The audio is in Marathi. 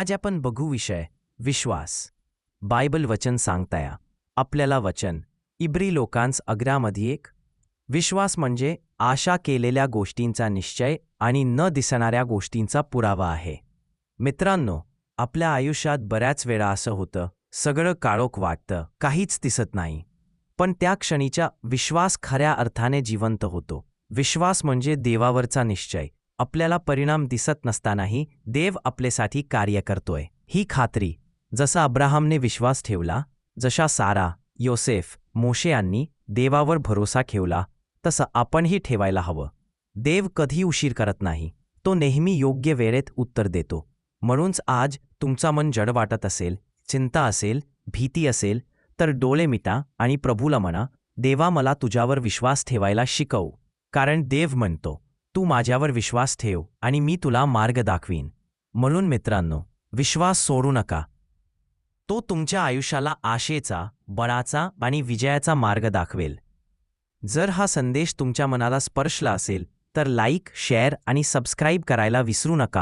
आज आपण बघू विषय. विश्वास. बायबल वचन सांगताया. आपल्याला वचन. इब्री लोकांस अग्रामध्ये एक. विश्वास म्हणजे आशा केलेल्या गोष्टींचा निश्चय आणि न दिसणाऱ्या गोष्टींचा पुरावा आहे. मित्रांनो आपल्या आयुष्यात बऱ्याच वेळा असं होतं सगळं काळोख वाटतं काहीच दिसत नाही. पण त्या क्षणीच्या विश्वास खऱ्या अर्थाने जिवंत होतो. विश्वास म्हणजे देवावरचा निश्चय. आपल्याला परिणाम दिसत नसतानाही देव आपल्यासाठी कार्य करतोय. ही खात्री जसा अब्राहमने विश्वास ठेवला जशा सारा योसेफ मोशे यांनी देवावर भरोसा ठेवला तसं आपणही ठेवायला हवं. देव कधी उशीर करत नाही तो नेहमी योग्य वेळेत उत्तर देतो. म्हणूनच आज तुमचा मन जड वाटत असेल चिंता असेल भीती असेल तर डोळे मिटा आणि प्रभूला म्हणा देवा मला तुझ्यावर विश्वास ठेवायला शिकव कारण देव म्हणतो तू माझ्यावर विश्वास ठेव आणि मी तुला मार्ग दाखवीन. म्हणून मित्रांनो विश्वास सोडू नका. तो तुमच्या आयुष्याला आशेचा बळाचा आणि विजयाचा मार्ग दाखवेल. जर हा संदेश तुमच्या मनाला स्पर्शला असेल तर लाईक शेअर आणि सबस्क्राईब करायला विसरू नका.